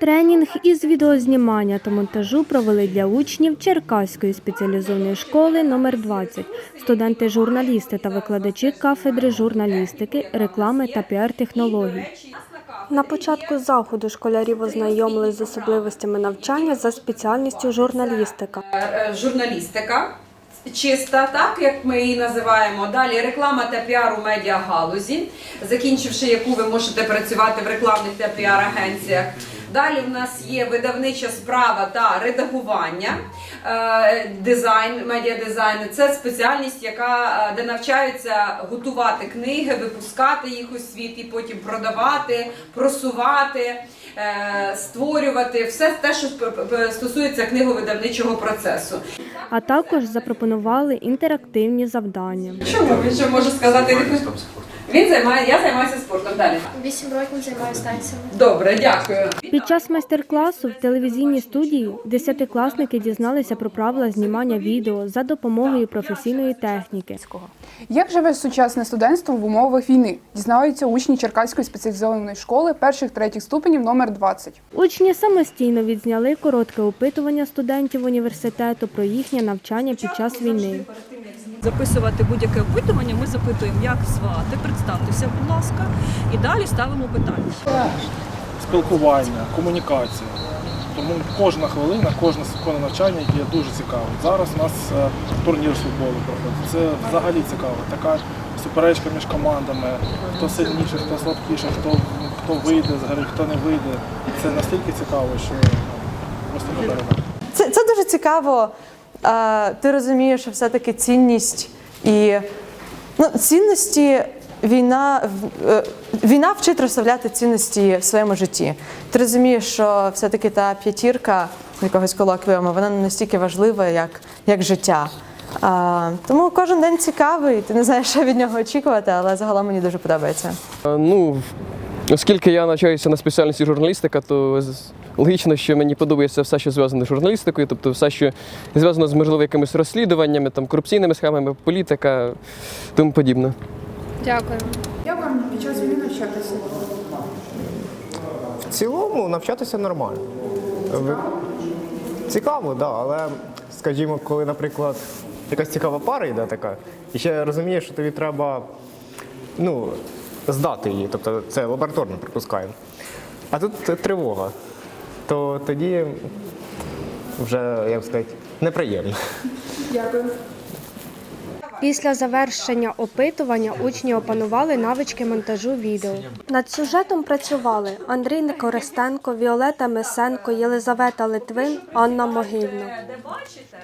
Тренінг із відеознімання та монтажу провели для учнів Черкаської спеціалізованої школи номер 20 студенти журналісти та викладачі кафедри журналістики, реклами та піар-технологій. На початку заходу школярів ознайомили з особливостями навчання за спеціальністю журналістика. Е, журналістика. Чиста, так як ми її називаємо. Далі реклама та піар у медіагалузі, закінчивши яку ви можете працювати в рекламних та піар-агенціях. Далі в нас є видавнича справа та редагування, е, дизайн, медіадизайн. Це спеціальність, яка е, де навчаються готувати книги, випускати їх у світ і потім продавати, просувати, е, створювати все те, що стосується книговидавничого процесу. А також запропонували інтерактивні завдання. Чому він що може сказати? Він займає, я займаюся спортом. Далі. Вісім років займаюся танцями. Добре, дякую. Під час майстер-класу в телевізійній студії десятикласники дізналися про правила знімання відео за допомогою професійної техніки. Як живе сучасне студентство в умовах війни? Дізнаються учні Черкаської спеціалізованої школи перших третіх ступенів номер 20. Учні самостійно відзняли коротке опитування студентів університету про їхнє навчання під час війни. Записувати будь-яке опитування, ми запитуємо, як звати, представтеся, будь ласка, і далі ставимо питання. спілкування, комунікація. Тому кожна хвилина, кожне секунда навчання є дуже цікавим. Зараз у нас е, турнір з футболу проходить. Це взагалі цікаво. Така суперечка між командами, хто сильніший, хто слабкіший, хто, хто вийде з гри, хто не вийде. Це настільки цікаво, що просто не передати. Це, це дуже цікаво. Ти розумієш, що все-таки цінність і ну, цінності війна, е, війна вчить розставляти цінності в своєму житті. Ти розумієш, що все-таки та п'ятірка якогось колоквіуму, вона не настільки важлива, як, як життя. А, тому кожен день цікавий, ти не знаєш, що від нього очікувати, але загалом мені дуже подобається. Е, Ну, оскільки я навчаюся на спеціальності журналістика, то логічно, що мені подобається все, що зв'язане з журналістикою, тобто все, що зв'язано з можливо якимись розслідуваннями, там корупційними схемами, політика, тому подібне. Дякую. Як вам під час війни навчатися? В цілому навчатися нормально. Цікаво, так, да, але скажімо, коли, наприклад, якась цікава пара йде така, і ще розумієш, що тобі треба ну, здати її, тобто це лабораторно припускаємо. А тут тривога, то тоді вже, як сказати, неприємно. Дякую. Після завершення опитування учні опанували навички монтажу відео. Над сюжетом працювали Андрій Некористенко, Віолета Месенко, Єлизавета Литвин, Анна Могильна. Де бачите?